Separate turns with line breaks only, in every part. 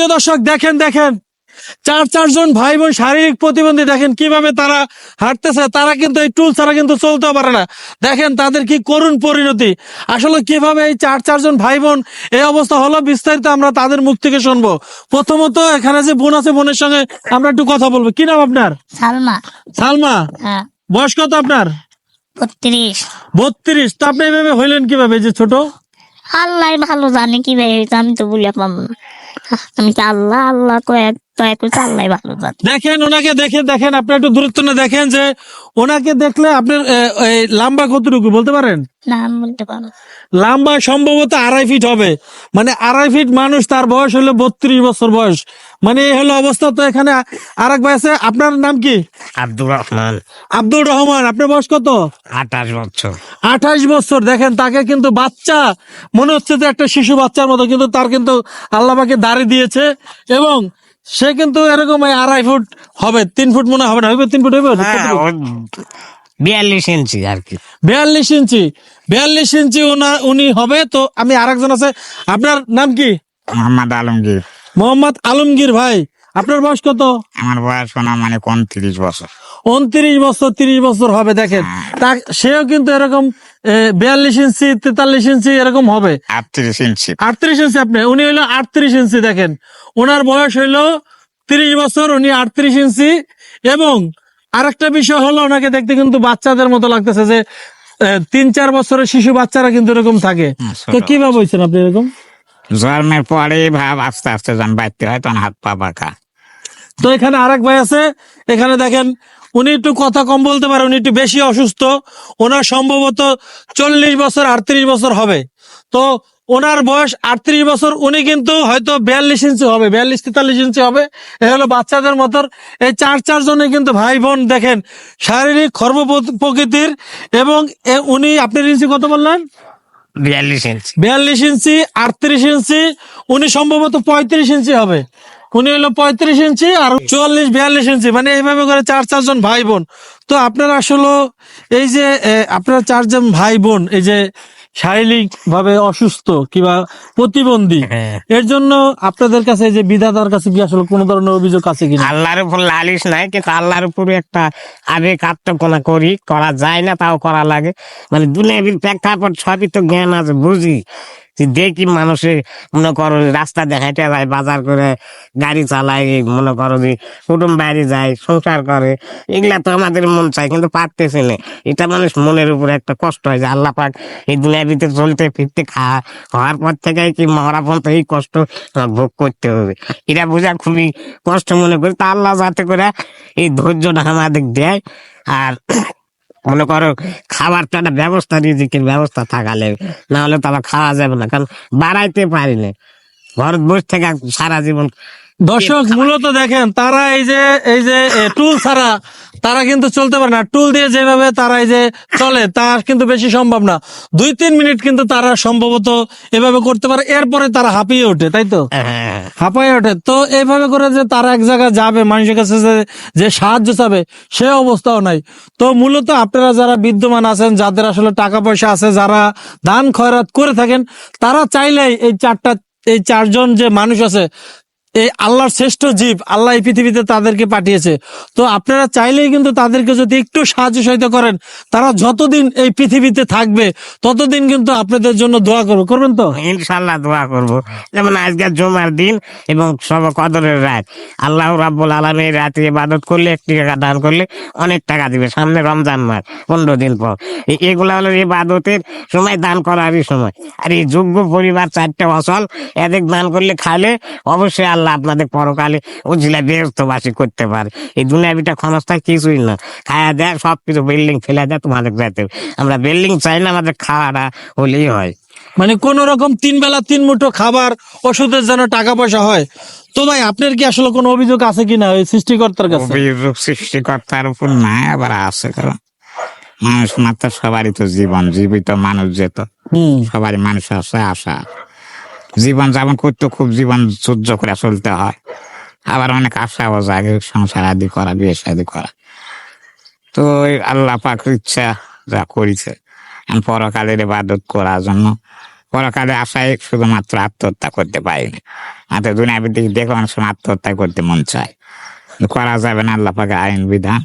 প্রিয় দর্শক দেখেন দেখেন। চার চারজন ভাই বোন শারীরিক প্রতিবন্ধী দেখেন কীভাবে তারা হাঁটতেছে তারা কিন্তু এই টুল ছাড়া কিন্তু চলতেও পারে না। দেখেন তাদের কি করুণ পরিণতি। আসলে কীভাবে এই চার চারজন ভাই বোন এই অবস্থা হলো বিস্তারিত আমরা তাদের মুখ থেকে শুনব। প্রথমত এখানে যে বোন আছে বোনের সঙ্গে আমরা একটু কথা বলব। কি নাম আপনার?
সালমা।
সালমা?
হ্যাঁ।
বয়স কত আপনার?
বত্রিশ।
বত্রিশ। তো আপনি এভাবে হইলেন কীভাবে যে ছোট?
আল্লাহ ভালো জানে কি ভাই আমি তো বলে পাবো না আমি তো আল্লাহ আল্লাহ কয়েক? কয়েক করছে আল্লাহ ভালো জানে
দেখেন ওনাকে দেখে দেখেন আপনি একটু দূরত্ব না দেখেন যে ওনাকে দেখলে আপনার লম্বা কতটুকু বলতে পারেন?
না বলতে পারব
লম্বা সম্ভবত আড়াই ফিট হবে। মানে আড়াই ফিট মানুষ তার বয়স হলো বত্রিশ বছর বয়স। মানে এই হলো অবস্থা তো এখানে আরেক ভাই আছে আপনার নাম কি?
আব্দুর রহমান।
আব্দুর রহমান আপনার বয়স কত?
আঠাশ বছর।
আঠাশ বছর দেখেন তাকে কিন্তু বাচ্চা মনে হচ্ছে যে একটা শিশু বাচ্চার মতো কিন্তু তার কিন্তু আল্লাহকে দাঁড়ি দিয়েছে। এবং সে কিন্তু এরকম আড়াই ফুট হবে তিন ফুট মনে হবে না হবে তিন ফুট হবে
হ্যাঁ, বিয়াল্লিশ ইঞ্চি আর কি।
বিয়াল্লিশ ইঞ্চি বিয়াল্লিশ ইঞ্চি উনি হবে। তো আমি আরেকজন আছে আপনার নাম কি?
মোহাম্মদ আলমগীর।
মোহাম্মদ আলমগীর ভাই। আপনার বয়স কত?
আমার বয়স শোনা মানে উনত্রিশ বছর।
উনত্রিশ বছর তিরিশ বছর হবে দেখেন। তা সেও কিন্তু এরকম বিয়াল্লিশ ইঞ্চি তেতাল্লিশ ইঞ্চি এরকম হবে।
আটত্রিশ ইঞ্চি।
আটত্রিশ ইঞ্চি আপনি উনি হইল আটত্রিশ ইঞ্চি দেখেন। ওনার বয়স হইল তিরিশ বছর উনি আটত্রিশ ইঞ্চি। এবং আরেকটা বিষয় হলো ওনাকে দেখতে কিন্তু বাচ্চাদের মতো লাগতেছে যে তিন চার বছরের শিশু বাচ্চারা কিন্তু এরকম থাকে।
হুম,
তো কীভাবে হয়েছেন আপনি এরকম?
জন্মের পরে ভাব আস্তে আস্তে যখন বাড়তে হয়, তখন হাত পা বাঁকা।
তো এখানে আরেক ভাই আছে, এখানে দেখেন, উনি একটু কথা কম বলতে পারে, উনি একটু বেশি অসুস্থ। ওনার সম্ভবত চল্লিশ বছর, আটত্রিশ বছর হবে। তো ওনার বয়স আটত্রিশ বছর, উনি কিন্তু হয়তো বিয়াল্লিশ ইঞ্চি হবে, বিয়াল্লিশ তেতাল্লিশ ইঞ্চি হবে। এ হলো বাচ্চাদের মতন। এই চার চারজনে কিন্তু ভাই বোন, দেখেন, শারীরিক, খর্ব প্রকৃতির, এবং উনি, আপনার ইঞ্চি কত বললেন?
বিয়াল্লিশ ইঞ্চি।
বিয়াল্লিশ ইঞ্চি, আটত্রিশ ইঞ্চি, উনি সম্ভবত পঁয়ত্রিশ ইঞ্চি হবে। উনি হলো পঁয়ত্রিশ ইঞ্চি আর চুয়াল্লিশ, বিয়াল্লিশ ইঞ্চি মানে এইভাবে করে চার চারজন ভাই বোন। তো আপনারা আসলে এই যে আপনার আপনারা চারজন ভাই বোন, এই যে শারীরিক ভাবে অসুস্থ কিংবা প্রতিবন্ধী
হ্যাঁ।
এর জন্য আপনাদের কাছে যে বিধাতার কাছে কি আসলে কোনো ধরনের অভিযোগ আছে কিনা?
আল্লাহর উপর লালিশ নাই কিন্তু আল্লাহর উপরে একটা আবেগ আত্মকোনা করি করা যায় না তাও করা লাগে। মানে দুনিয়াবির প্রেক্ষাপট সবই তো জ্ঞান আছে বুঝি দেখি মানুষে মনে করো রাস্তা দেখাইতে যায়, বাজার করে গাড়ি চালায়, মনে করো যে কুটুম বাইরে যায়, সংসার করে, এগুলা তো আমাদের মন চাই কিন্তু পারতেছে না। এটা মানুষ মনের উপরে একটা কষ্ট হয় যে আল্লাহ পাক এই দুনিয়ার ভিতরে চলতে ফিরতে খাওয়া হওয়ার পর থেকে কি মরা পর্যন্ত এই কষ্ট ভোগ করতে হবে। এটা বোঝা খুবই কষ্ট মনে করি। তা আল্লাহ যাতে করে এই ধৈর্যটা আমাদের দেয়। আর মনে করো খাবার তো একটা ব্যবস্থা, রিজিকের ব্যবস্থা থাকালে না হলে তো আবার খাওয়া যাবে না, কারণ বাড়াইতে পারিলে ঘর বসে থেকে সারা জীবন
দর্শক মূলত দেখেন তারা এই যে এই যে টুল ছাড়া তারা কিন্তু চলতে পারে না। টুল দিয়ে যেভাবে তারা এই যে চলে তা কিন্তু বেশি সম্ভব না। দুই তিন মিনিট কিন্তু তারা সম্ভবত এভাবে করতে পারে এরপরে তারা হাঁপিয়ে ওঠে তাই তো?
হ্যাঁ,
হাঁপায়ে ওঠে। তো এইভাবে করে যে তারা এক জায়গায় যাবে মানুষের কাছে যে যে সাহায্য চাবে সে অবস্থাও নাই। তো মূলত আপনারা যারা বিদ্যমান আছেন যাদের আসলে টাকা পয়সা আছে যারা দান খয়রাত করে থাকেন তারা চাইলেই এই চারটা এই চারজন যে মানুষ আছে এই আল্লাহর শ্রেষ্ঠ জীব, আল্লাহ এই পৃথিবীতে তাদেরকে পাঠিয়েছে। তো আপনারা চাইলেই কিন্তু তাদেরকে যদি একটু সাহায্য সহায়তা করেন, তারা যতদিন এই পৃথিবীতে থাকবে, ততদিন কিন্তু আপনাদের জন্য দোয়া করব। করবেন তো?
ইনশাল্লাহ দোয়া করব। যেমন আজকে জমার দিন এবং সব কদরের রাত। আল্লাহ রাব্বুল আলমী রাতে ইবাদত করলে, একটি টাকা দান করলে অনেক টাকা দিবে সামনে রমজান মাস, পনেরো দিন পর। এগুলা হলো ইবাদতের সময়, দান করারই সময়। আর এই যোগ্য পরিবার চারটে অসল এদের দান করলে খালে অবশ্যই আল্লাহ আপনাদের পরকালে উজিলা ব্যস্তবাসী করতে পারে। এই দুনিয়াবিটা ক্ষমতা কিছুই না। খায়া দেয় সব কিছু বিল্ডিং ফেলে দেয় তোমাদের যাতে আমরা বিল্ডিং চাই না আমাদের খাওয়াটা হলেই হয়।
মানে কোন রকম তিন বেলা তিন মুঠো খাবার ওষুধের জন্য টাকা পয়সা হয়। তো ভাই আপনার কি আসলে কোনো অভিযোগ আছে কিনা ওই সৃষ্টিকর্তার কাছে?
অভিযোগ সৃষ্টিকর্তার উপর নাই আবার আছে কারণ মানুষ মাত্র সবারই তো জীবন জীবিত মানুষ যেত সবারই মানুষ আছে আশা। জীবন যাপন করতে খুব জীবন সহ্য করে চলতে হয়। আবার অনেক আশাও জাগে সংসার আদি করা, বিয়ে শাদি করা। তো আল্লাহ পাক ইচ্ছা যা করেছে। পরকালের ইবাদত করার জন্য।
পরকালে আশায় শুধুমাত্র আত্মহত্যা করতে পারিনি আর তো দুনিয়া দিকে দেখে অনেক সময় আত্মহত্যা করতে মন চায়। করা যাবে না আল্লাহ পাকে আইন, বিধান।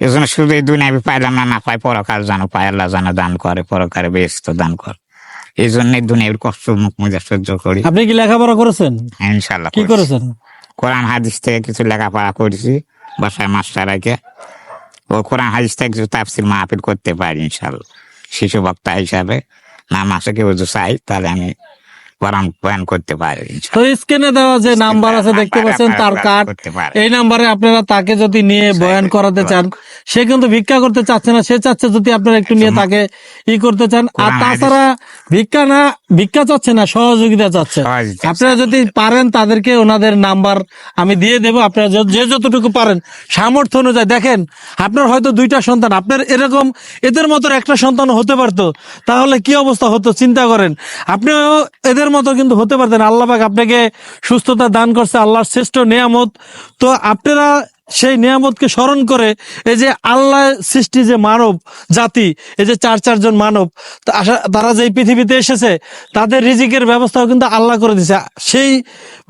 এই জন্য শুধু এই দুনিয়া পাইলাম না না পাই পরকাল জানো পাই। আল্লাহ জানো দান করে, পরকালে বেস্ত দান করে। এই জন্যই দুনিয়ার কষ্ট মুখ মুজা সহ্য করি।
আপনি কি লেখাপড়া করেছেন?
ইনশাল্লাহ
কি করেছেন?
কোরআন হাদিস থেকে কিছু লেখাপড়া করেছি বাসায় মাস্টার রেখে ও কোরআন হাদিস থেকে কিছু তাফসির মাহফিল করতে পারি ইনশাল্লাহ শিশু বক্তা হিসাবে। না মাসে কেউ চাই তাহলে আমি কোরআন বয়ান করতে পারি।
তো স্ক্রিনে দেওয়া যে নাম্বার আছে দেখতে পাচ্ছেন তার কার্ড এই নাম্বারে আপনারা তাকে যদি নিয়ে বয়ান করাতে চান সে কিন্তু ভিক্ষা করতে চাচ্ছে না সে চাচ্ছে যদি আপনারা একটু নিয়ে তাকে ই করতে চান। আর তাছাড়া ভিক্ষা না ভিক্ষা চাচ্ছে না সহযোগিতা চাচ্ছে। আপনারা যদি পারেন তাদেরকে ওনাদের নাম্বার আমি দিয়ে দেবো। আপনারা যে- যে যতটুকু পারেন সামর্থ্য অনুযায়ী। দেখেন আপনার হয়তো দুইটা সন্তান আপনার এরকম এদের মতো একটা সন্তান হতে পারতো। তাহলে কি অবস্থা হতো চিন্তা করেন। আপনিও এদের মতো কিন্তু হতে পারতেন। আল্লাহ পাক আপনাকে সুস্থতা দান করছে, আল্লাহর শ্রেষ্ঠ নিয়ামত। তো আপনারা সেই নিয়ামতকে স্মরণ করে এই যে আল্লাহ সৃষ্টি যে মানব জাতি এই যে চার চারজন মানব তারা যে পৃথিবীতে এসেছে তাদের রিজিকের ব্যবস্থাও কিন্তু আল্লাহ করে দিছে সেই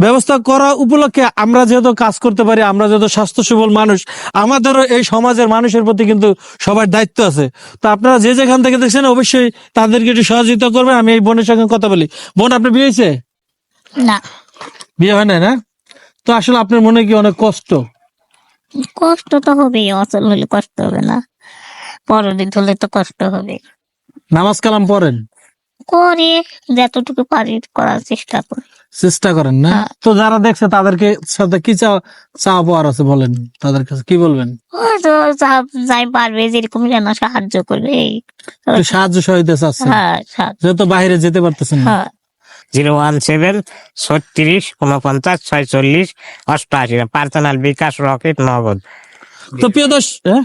ব্যবস্থা করা উপলক্ষে আমরা যেহেতু কাজ করতে পারি আমরা যেহেতু স্বাস্থ্য সবল মানুষ আমাদেরও এই সমাজের মানুষের প্রতি কিন্তু সবার দায়িত্ব আছে। তো আপনারা যে যেখান থেকে দেখছেন অবশ্যই তাদেরকে একটু সহযোগিতা করবেন আমি এই বোনের সঙ্গে কথা বলি। বোন আপনার বিয়ে হয়েছে?
না।
বিয়ে হয় না না? তো আসলে আপনার মনে কি অনেক কষ্ট?
কষ্ট তো হবেই অচল হলে কষ্ট হবে না। পরদিন হলে তো কষ্ট হবে।
নামাজ কালাম পড়েন?
করি যতটুকু পারি করার চেষ্টা করি।
চেষ্টা করেন না?
হ্যাঁ।
তো যারা দেখছে তাদেরকে সাথে কি চাওয়া চাওয়া পাওয়ার আছে বলেন তাদের কাছে কি বলবেন?
তো যাই পারবে যেরকম যেন সাহায্য করবে
সাহায্য সহায়তা চাচ্ছেন।
হ্যাঁ
যেহেতু বাইরে যেতে পারতেছেন না।
হ্যাঁ।
জিরো ওয়ান সেভেন ছত্রিশ উনপঞ্চাশ ছয়চল্লিশ অষ্টআশি পার্সোনাল বিকাশ রকেট নগদ।
তো প্রিয় দর্শ হ্যাঁ?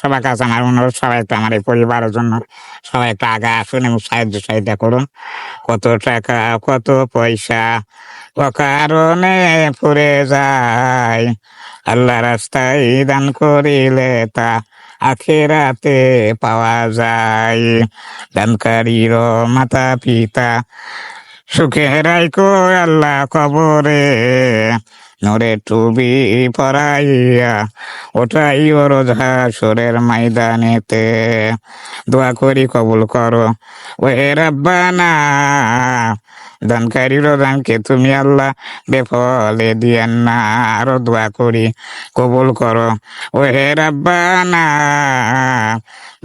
সবার কাছে আমার অনুরোধ সবাই একটু আমার এই পরিবারের জন্য সবাই একটু আগে আসুন এবং সাহায্য সহায়তা করুন। কত টাকা কত পয়সা কারণে পড়ে যায়। আল্লাহ রাস্তায় দান করিলে তা আখেরাতে পাওয়া যায়। দানকারীর মাতা পিতা সুখে রাইকো আল্লাহ কবরে। নরে টুবি পরাইয়া ওটাই রোজা সুরের ময়দানেতে। দোয়া করি কবুল করো, ওহে রব্বানা। দানকারী দানকে তুমি আল্লাহ বেফলে দিয়েন না। আরও দোয়া করি কবুল করো, ওহে রব্বানা।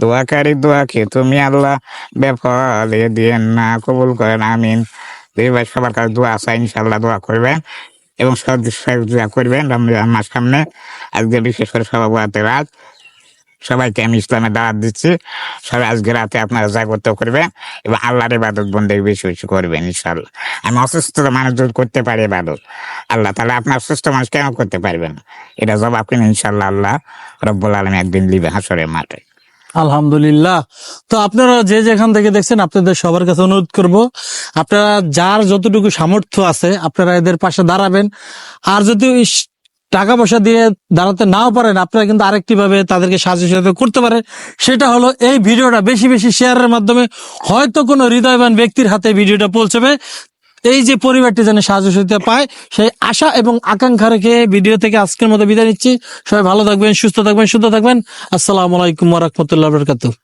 দোয়াকারী দোয়াকে তুমি আল্লাহ বেফলে দিয়েন না। কবুল করেন, আমিন। দুই ভাই সবার কাছে দোয়া আছে ইনশাল্লাহ দোয়া করবেন। এবং সহযোগিতা করবেন রমজান মাস সামনে। আজকে বিশেষ করে সভাপতি রাত। সবাইকে আমি ইসলামের দাওয়াত দিচ্ছি। সবাই আজকে রাতে আপনারা জাগ্রত করবেন এবং আল্লাহর ইবাদত বন্ধে বেশি বেশি করবেন ইনশাল্লাহ আমি অসুস্থ মানুষ করতে পারি ইবাদত, আল্লাহ তাহলে আপনার সুস্থ মানুষ কেন করতে পারবেন? এটা জবাব কিনে ইনশাল্লাহ আল্লাহ রব্বুল আলম একদিন লিবে হাসরের মাঠে।
আলহামদুলিল্লাহ। তো আপনারা যে যেখান থেকে দেখছেন, আপনাদের সবার কাছে অনুরোধ করব, আপনারা যার যতটুকু সামর্থ্য আছে, আপনারা এদের পাশে দাঁড়াবেন। আর যদি টাকা পয়সা দিয়ে দাঁড়াতে নাও পারেন, আপনারা কিন্তু আরেকটি ভাবে তাদেরকে সাহায্য করতে পারে সেটা হলো, এই ভিডিওটা বেশি বেশি শেয়ারের মাধ্যমে হয়তো কোনো হৃদয়বান ব্যক্তির হাতে ভিডিওটা পৌঁছবে। এই যে পরিবারটি যেন সাহায্য সুবিধা পায়, সেই আশা এবং আকাঙ্ক্ষা রেখে ভিডিও থেকে আজকের মতো বিদায় নিচ্ছি। সবাই ভালো থাকবেন, সুস্থ থাকবেন সুস্থ থাকবেন। আসসালামু আলাইকুম রহমতুল্লাহ বারাকাতুহু।